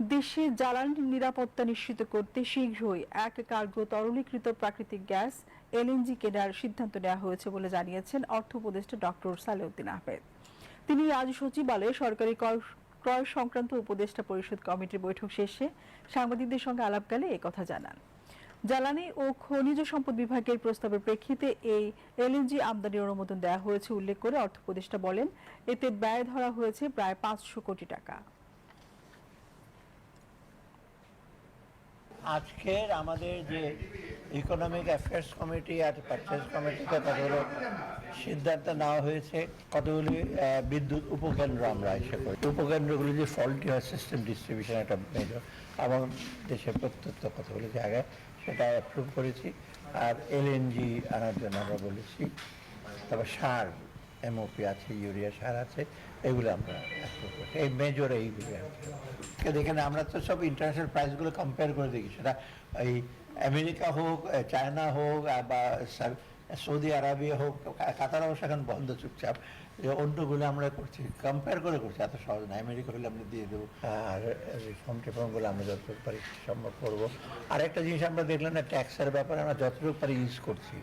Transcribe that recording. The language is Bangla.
দেশে জ্বালানি নিরাপত্তা নিশ্চিত করতে শীঘ্রই এক কার্গো তরলীকৃত প্রাকৃতিক গ্যাস, এলএনজি কেনার সিদ্ধান্ত নেওয়া হয়েছে বলে জানিয়েছেন অর্থ উপদেষ্টা ডক্টর সালেউদ্দিন আহমেদ। তিনি আজ সচিবালয়ে সরকারি ক্রয় সংক্রান্ত উপদেষ্টা পরিষদ কমিটির বৈঠক শেষে সাংবাদিকদের সঙ্গে আলাপকালে কথা জানান। জ্বালানি ও খনিজ সম্পদ বিভাগের প্রস্তাবের প্রেক্ষিতে এই এলএনজি আমদানির অনুমোদন দেওয়া হয়েছে উল্লেখ করে অর্থ উপদেষ্টা বলেন, এতে ব্যয় ধরা হয়েছে প্রায় পাঁচশো কোটি টাকা। আজকের আমাদের যে ইকোনমিক অ্যাফেয়ার্স কমিটি আর পারচেস কমিটিতে কতগুলো সিদ্ধান্ত নেওয়া হয়েছে, কতগুলি বিদ্যুৎ উপকেন্দ্র আমরা এসে করি। উপকেন্দ্রগুলি যে ফল্টি হয় সিস্টেম ডিস্ট্রিবিউশন একটা মেজর এবং দেশের প্রত্যন্ত কতগুলি জায়গায় সেটা অ্যাপ্রুভ করেছি। আর এলএনজি আনার জন্য আমরা বলেছি। তারপর সার এমওপি আছে, ইউরিয়া সার আছে, এগুলো আমরা এই মেজর এইগুলো আছে। দেখেন আমরা তো সব ইন্টারন্যাশনাল প্রাইসগুলো কম্পেয়ার করে দেখি। সেটা এই আমেরিকা হোক চায়না হোক বা সৌদি আরবিয়া হোক কাতার অবশ্য এখন বন্ধ চুপচাপ। যে অন্যগুলো আমরা করছি কম্পেয়ার করে করছি, এত সহজ না। আমেরিকা হলে আমরা দিয়ে দেবো। আর রিফর্ম টিফর্মগুলো আমরা যতটুকু পারি সম্ভব করব। আর একটা জিনিস আমরা দেখলাম না ট্যাক্সের ব্যাপারে আমরা যতটুকু পারি ইউজ করছি।